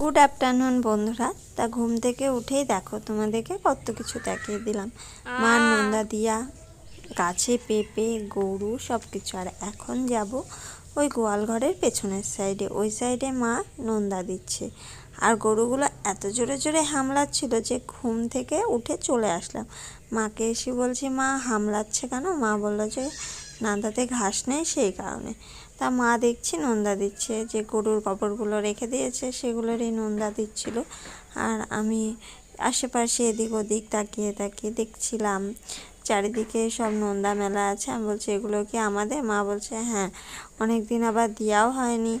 Good afternoon বন্ধুরা। তা ঘুম থেকে উঠেই দেখো তোমাদেরকে কত কিছু দেখিয়ে দিলাম। মা নন্দা দিয়া গাছে পেঁপে গরু সব কিছু আর এখন যাব ওই গোয়াল ঘরের পেছনের সাইডে। ওই সাইডে মা নন্দা দিচ্ছে। আর গরুগুলো এত জোরে জোরে হামলাচ্ছিল যে ঘুম থেকে উঠে চলে আসলাম। মাকে এসে বলছি মা হামলাচ্ছে কেন? মা বলল যে নান্দাতে ঘাস নেই সেই কারণে। তা মা দেখছি, নন্দা দিচ্ছে, যে গরুর কবরগুলো রেখে দিয়েছে, সেগুলোরই নন্দা দিচ্ছিল। আর আমি আশেপাশে এদিক ওদিক তাকিয়ে তাকিয়ে দেখছিলাম, চারিদিকে সব নন্দা মেলা আছে। আমি বলছি, এগুলো কি আমাদের? মা বলছে হ্যাঁ অনেক দিন আবার দেওয়াও হয়নি।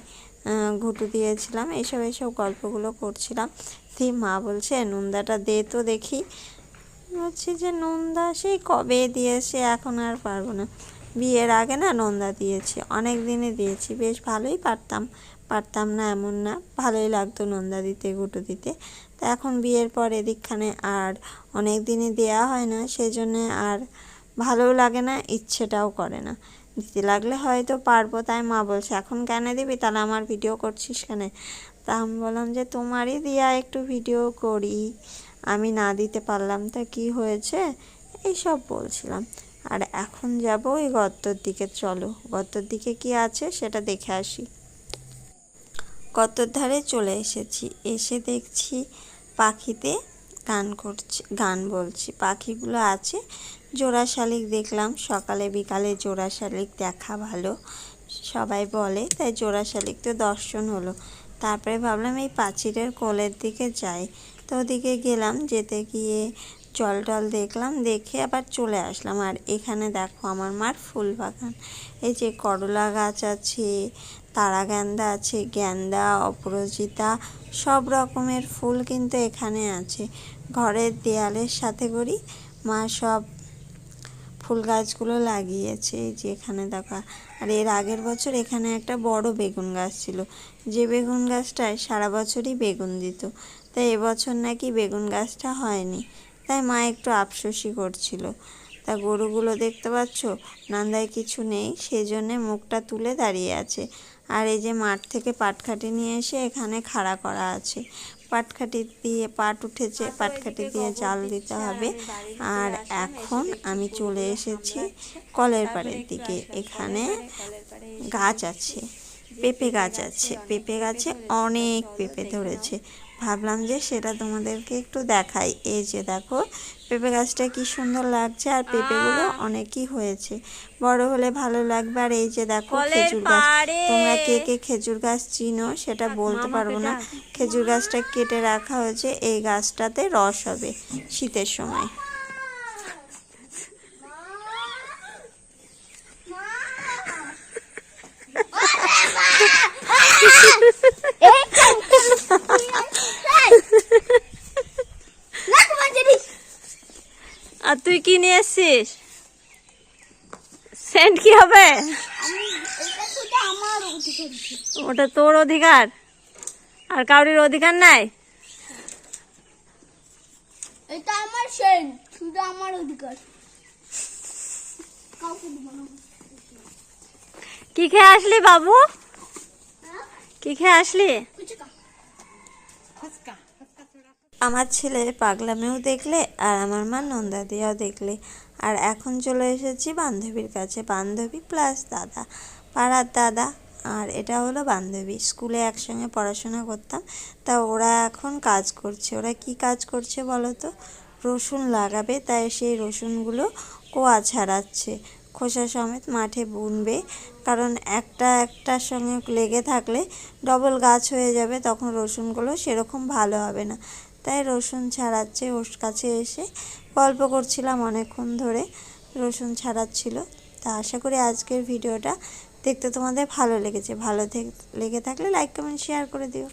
ঘুটু দিয়েছিলাম এইসব এইসব গল্পগুলো করছিলাম। দিয়ে মা বলছে, নন্দাটা দে তো দেখি। বলছি, যে নন্দা সেই কবে দিয়েছে? এখন আর পারব না। বিয়ের আগে না নন্দা দিয়েছি, অনেক দিনে দিয়েছি, বেশ ভালোই পারতাম পারতাম না এমন না, ভালোই লাগতো নন্দা দিতে, গুঁটো দিতে। তা এখন বিয়ের পর এদিকখানে আর অনেক দিনে দেয়া হয় না সেই জন্যে আর ভালোও লাগে না, ইচ্ছেটাও করে না। দিতে লাগলে হয়তো পারব, তাই মা বলছে, এখন কেন দিবি? তাহলে আমার ভিডিও করছিস কেন? তা আমি বললাম যে, তোমারই দিয়া একটু ভিডিও করি, আমি না দিতে পারলাম, তা কি হয়েছে? এইসব বলছিলাম। আর এখন যাব ওই গর্তর দিকে, চলো। গর্তর দিকে কি আছে সেটা দেখে আসি। গর্তর ধারে চলে এসেছি। এসে দেখছি পাখিতে গান করছে, গান বলছি। পাখিগুলো আছে জোড়া শালিক দেখলাম। সকালে, বিকালে জোড়া শালিক দেখা ভালো। সবাই বলে, তাই জোড়া শালিক তো দর্শন হলো। তারপরে ভাবলাম এই পাঁচিরের কোলের দিকে যাই। তো ওদিকে গেলাম, যেতে গিয়ে জল টল দেখলাম, দেখে আবার চলে আসলাম। আর এখানে দেখো আমার মার ফুল বাগান। এই যে করলা গাছ আছে তারা গ্যান্দা আছে, গ্যান্দা, অপরাজিতা, সব রকমের ফুল কিন্তু এখানে আছে। ঘরের দেয়ালের সাথে করি মা সব ফুল গাছগুলো লাগিয়েছে। এই যে এখানে দেখো। আর এর আগের বছর এখানে একটা বড় বেগুন গাছ ছিল। যে বেগুন গাছটায় সারা বছরই বেগুন দিত। তাই এবছর নাকি বেগুন গাছটা হয়নি। তাই মা একটু আফসোসই করছিল। তা গরুগুলো দেখতে পাচ্ছ? নান্দায় কিছু নেই সেই জন্যে মুখটা তুলে দাঁড়িয়ে আছে। আর এই যে মাঠ থেকে পাটখাটি নিয়ে এসে এখানে খাড়া করা আছে। পাটখাটি দিয়ে পাট উঠেছে, পাটখাটি দিয়ে জাল দিতে হবে। আর এখন আমি চলে এসেছি কলের পাড়ের দিকে। এখানে গাছ আছে, পেঁপে গাছ আছে। পেঁপে গাছে অনেক পেঁপে ধরেছে। ভাবলাম যে সেটা তোমাদেরকে একটু দেখাই। এই যে দেখো পেঁপে গাছটা কি সুন্দর লাগছে আর পেঁপেগুলো অনেকই হয়েছে। বড় হলে ভালো লাগবে। আর এই যে দেখো খেজুর গাছ তোমরা কে কে খেজুর গাছ চিনো সেটা বলতে পারব না। খেজুর গাছটা কেটে রাখা হয়েছে এই গাছটাতে রস হবে শীতের সময়। আর তুই কি নিয়ে এসছিস সেন্ট কি হবে? ওটা তোর অধিকার। আর কাউরির অধিকার নাই? এটা আমার সেন শুধু আমার অধিকার। কি খেয়ে আসলি বাবু? কি খেয়ে আসলি? ফুচকা। আমার ছেলে পাগলামেও দেখলে আর আমার মা নন্দা দিয়াও দেখলে। আর এখন চলে এসেছি বান্ধবীর কাছে, বান্ধবী প্লাস দাদা। পাড়ার দাদা, আর এটা হলো বান্ধবী। স্কুলে একসঙ্গে পড়াশোনা করতাম, তা ওরা এখন কাজ করছে। ওরা কি কাজ করছে বলো তো? রসুন লাগাবে, তাই সেই রসুনগুলো কোয়া ছাড়াচ্ছে। খোসা সমেত মাঠে বুনবে, কারণ একটা একটার সঙ্গে লেগে থাকলে ডবল গাছ হয়ে যাবে, তখন রসুনগুলো সেরকম ভালো হবে না। তাই রসুন ছাড়াচ্ছে, ওর কাছে এসে গল্প করছিলাম অনেকক্ষণ ধরে। রসুন ছাড়াচ্ছিল। তা আশা করি আজকের ভিডিওটা দেখতে তোমাদের ভালো লেগেছে। ভালো লেগে থাকলে লাইক কমেন্ট শেয়ার করে দিও।